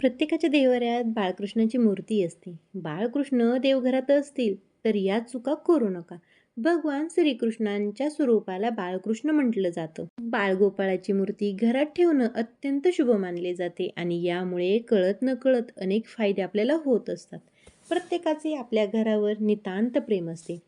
प्रत्येकाच्या देवाऱ्यात बाळकृष्णाची मूर्ती असते. बाळकृष्ण देवघरात असतील तर या चुका करू नका. भगवान श्रीकृष्णांच्या स्वरूपाला बाळकृष्ण म्हटलं जातं. बाळगोपाळाची मूर्ती घरात ठेवणं अत्यंत शुभ मानले जाते आणि यामुळे कळत न कळत अनेक फायदे आपल्याला होत असतात. प्रत्येकाचे आपल्या घरावर नितांत प्रेम असते.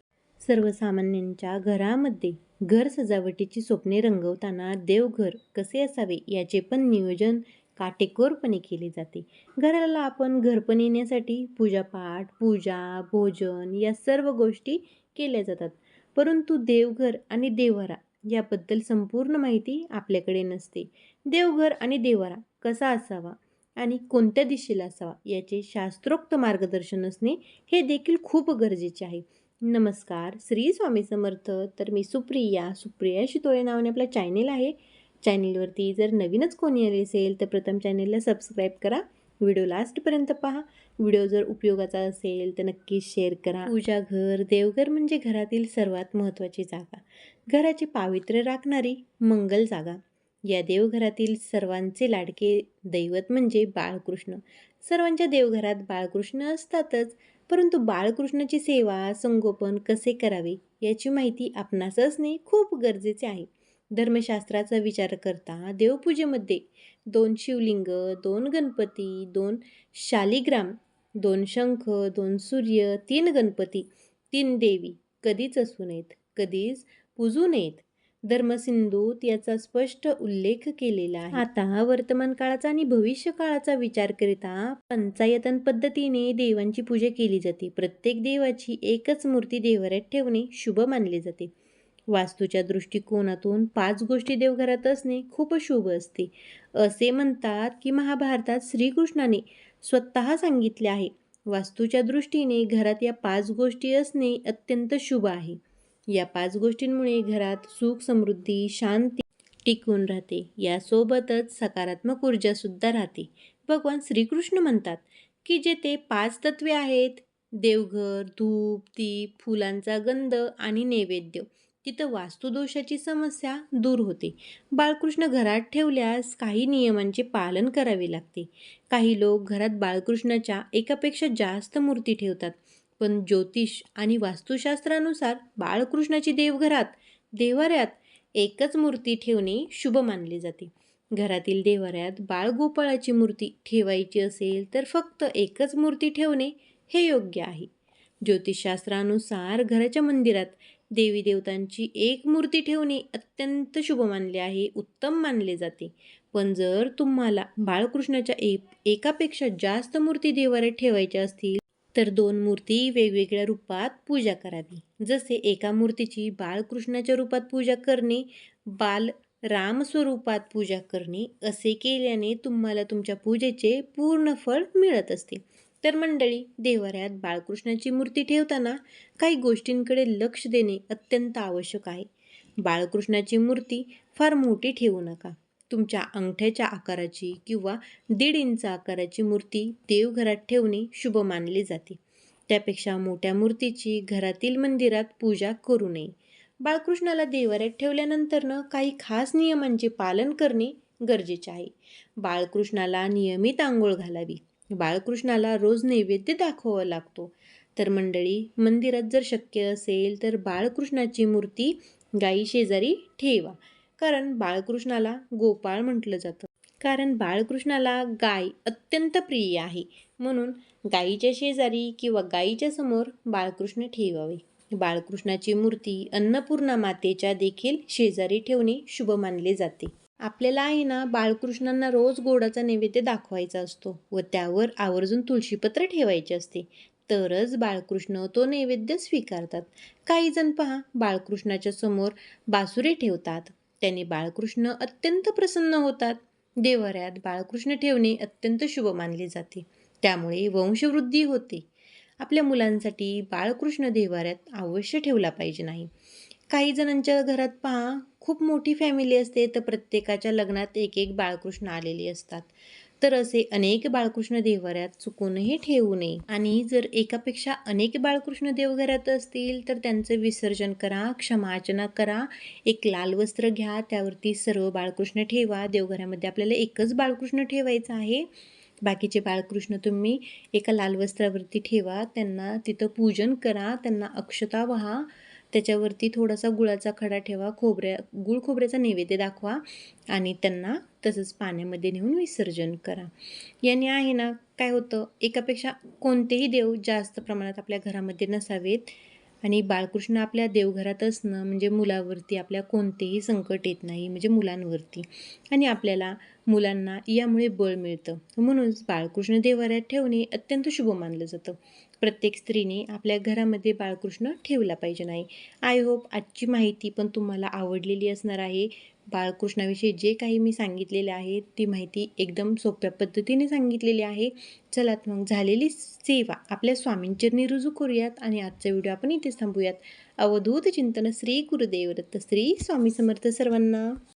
सर्वसामान्यांच्या घरामध्ये घर सजावटीची स्वप्ने रंगवताना देवघर कसे असावे याचे पण नियोजन काटेकोरपणे केली जाते. घराला आपण घरपण येण्यासाठी पूजापाठ पूजा भोजन या सर्व गोष्टी केल्या जातात. परंतु देवघर आणि देवारा याबद्दल संपूर्ण माहिती आपल्याकडे नसते. देवघर आणि देवारा कसा असावा आणि कोणत्या दिशेला असावा याचे शास्त्रोक्त मार्गदर्शन असणे हे देखील खूप गरजेचे आहे. नमस्कार श्री स्वामी समर्थ. तर मी सुप्रिया सुप्रिया शितोळे नावाने आपला चॅनेल आहे. चॅनेलवरती जर नवीनच कोणी आले असेल तर प्रथम चॅनेलला सबस्क्राईब करा. व्हिडिओ लास्टपर्यंत पहा. व्हिडिओ जर उपयोगाचा असेल तर नक्कीच शेअर करा. पूजा घर देवघर म्हणजे घरातील सर्वात महत्त्वाची जागा. घराचे पावित्र्य राखणारी मंगल जागा. या देवघरातील सर्वांचे लाडके दैवत म्हणजे बाळकृष्ण. सर्वांच्या देवघरात बाळकृष्ण असतातच परंतु बाळकृष्णाची सेवा संगोपन कसे करावे याची माहिती आपणास असणे खूप गरजेचे आहे. धर्मशास्त्राचा विचार करता देवपूजेमध्ये दोन शिवलिंग दोन गणपती दोन शालिग्राम दोन शंख दोन सूर्य तीन गणपती तीन देवी कधीच असू नयेत कधीच पूजू नयेत. धर्मसिंधूत याचा स्पष्ट उल्लेख केलेला आहे. आता वर्तमान काळाचा आणि भविष्य काळाचा विचार करिता पंचायतन पद्धतीने देवांची पूजा केली जाते. प्रत्येक देवाची एकच मूर्ती देवाऱ्यात ठेवणे शुभ मानले जाते. वास्तूच्या दृष्टिकोनातून पाच गोष्टी देवघरात असणे खूप शुभ असते. असे म्हणतात की महाभारतात श्रीकृष्णाने स्वतः सांगितले आहे वास्तूच्या दृष्टीने घरात या पाच गोष्टी असणे अत्यंत शुभ आहे. या पाच गोष्टींमुळे घरात सुख समृद्धी शांती टिकून राहते. यासोबतच सकारात्मक ऊर्जासुद्धा राहते. भगवान श्रीकृष्ण म्हणतात की जेथे पाच तत्वे आहेत देवघर धूप दीप फुलांचा गंध आणि नैवेद्य तिथं वास्तुदोषाची समस्या दूर होते. बाळकृष्ण घरात ठेवल्यास काही नियमांचे पालन करावे लागते. काही लोक घरात बाळकृष्णाच्या एकापेक्षा जास्त मूर्ती ठेवतात. पण ज्योतिष आणि वास्तुशास्त्रानुसार बाळकृष्णाची देवघरात देवाऱ्यात एकच मूर्ती ठेवणे शुभ मानले जाते. घरातील देवाऱ्यात बाळगोपाळाची मूर्ती ठेवायची असेल तर फक्त एकच मूर्ती ठेवणे हे योग्य आहे. ज्योतिषशास्त्रानुसार घराच्या मंदिरात देवी देवतांची एक मूर्ती ठेवणे अत्यंत शुभ मानले आहे उत्तम मानले जाते. पण जर तुम्हाला बाळकृष्णाच्या एक एकापेक्षा जास्त मूर्ती देवाऱ्यात ठेवायच्या असतील तर दोन मूर्ती वेगवेगळ्या रूपात पूजा करावी. जसे एका मूर्तीची बाळकृष्णाच्या रूपात पूजा करणे बाल राम स्वरूपात पूजा करणे असे केल्याने तुम्हाला तुमच्या पूजेचे पूर्ण फळ मिळत असते. तर मंडळी देवाऱ्यात बाळकृष्णाची मूर्ती ठेवताना काही गोष्टींकडे लक्ष देणे अत्यंत आवश्यक आहे. बाळकृष्णाची मूर्ती फार मोठी ठेवू नका. तुमच्या अंगठ्याच्या आकाराची किंवा दीड इंच आकाराची मूर्ती देवघरात ठेवणे शुभ मानले जाते. त्यापेक्षा मोठ्या मूर्तीची घरातील मंदिरात पूजा करू नये. बाळकृष्णाला देवाऱ्यात ठेवल्यानंतरनं काही खास नियमांचे पालन करणे गरजेचे आहे. बाळकृष्णाला नियमित आंघोळ घालावी. बाळकृष्णाला रोज नैवेद्य दाखवावा लागतो. तर मंडळी मंदिरात जर शक्य असेल तर बाळकृष्णाची मूर्ती गायी शेजारी ठेवा. कारण बाळकृष्णाला गोपाळ म्हटलं जातं. कारण बाळकृष्णाला गाय अत्यंत प्रिय आहे. म्हणून गायीच्या शेजारी किंवा गायीच्या समोर बाळकृष्ण ठेवावे. बाळकृष्णाची मूर्ती अन्नपूर्णा मातेच्या देखील शेजारी ठेवणे शुभ मानले जाते. आपल्याला आहे ना बाळकृष्णांना रोज गोडाचा नैवेद्य दाखवायचा असतो व त्यावर आवर्जून तुळशीपत्र ठेवायचे असते. तरच बाळकृष्ण तो नैवेद्य स्वीकारतात. काही जण पहा बाळकृष्णाच्या समोर बासुरी ठेवतात. त्याने बाळकृष्ण अत्यंत प्रसन्न होतात. देवाऱ्यात बाळकृष्ण ठेवणे अत्यंत शुभ मानले जाते. त्यामुळे वंशवृद्धी होते. आपल्या मुलांसाठी बाळकृष्ण देवाऱ्यात अवश्य ठेवला पाहिजे नाही. काही जणांच्या घरात पहा खूप मोठी फॅमिली असते तर प्रत्येकाच्या लग्नात एक एक बाळकृष्ण आलेली असतात. तर असे अनेक बाळकृष्ण देवघरात चुकूनही ठेवू नये. आणि जर एकापेक्षा अनेक बाळकृष्ण देवघरात असतील तर त्यांचं विसर्जन करा क्षमाचना करा एक लाल वस्त्र घ्या त्यावरती सर्व बाळकृष्ण ठेवा. देवघरामध्ये आपल्याला एकच बाळकृष्ण ठेवायचं आहे. बाकीचे बाळकृष्ण तुम्ही एका लाल वस्त्रावरती ठेवा त्यांना तिथं पूजन करा त्यांना अक्षता व्हा. त्याच्यावरती थोडासा गुळाचा खडा ठेवा खोबऱ्या गुळ खोबऱ्याचा नैवेद्य दाखवा आणि त्यांना तसंच पाण्यामध्ये नेऊन विसर्जन करा. याने आहे ना काय होतं? एकापेक्षा कोणतेही देव जास्त प्रमाणात आपल्या घरामध्ये नसावेत. आणि बाळकृष्ण आपल्या देवघरात असणं म्हणजे मुलावरती आपल्या कोणतेही संकट येत नाही म्हणजे मुलांवरती. आणि आपल्याला मुलांना यामुळे बळ मिळतं. म्हणूनच बाळकृष्ण देवाऱ्यात ठेवणे अत्यंत शुभ मानलं जातं. प्रत्येक स्त्रीने आपल्या घरामध्ये बाळकृष्ण ठेवला पाहिजे नाही. आय होप आजची माहिती पण तुम्हाला आवडलेली असणार आहे. बाळकृष्णाविषयी जे काही मी सांगितलेले आहे ती माहिती एकदम सोप्या पद्धतीने सांगितलेली आहे. चला मग झालेली सेवा. आपल्या स्वामींचरणी रुजू करूयात आणि आजचा व्हिडिओ आपण इथेच थांबूयात. अवधूत चिंतन श्री गुरुदेव श्री स्वामी समर्थ सर्वांना.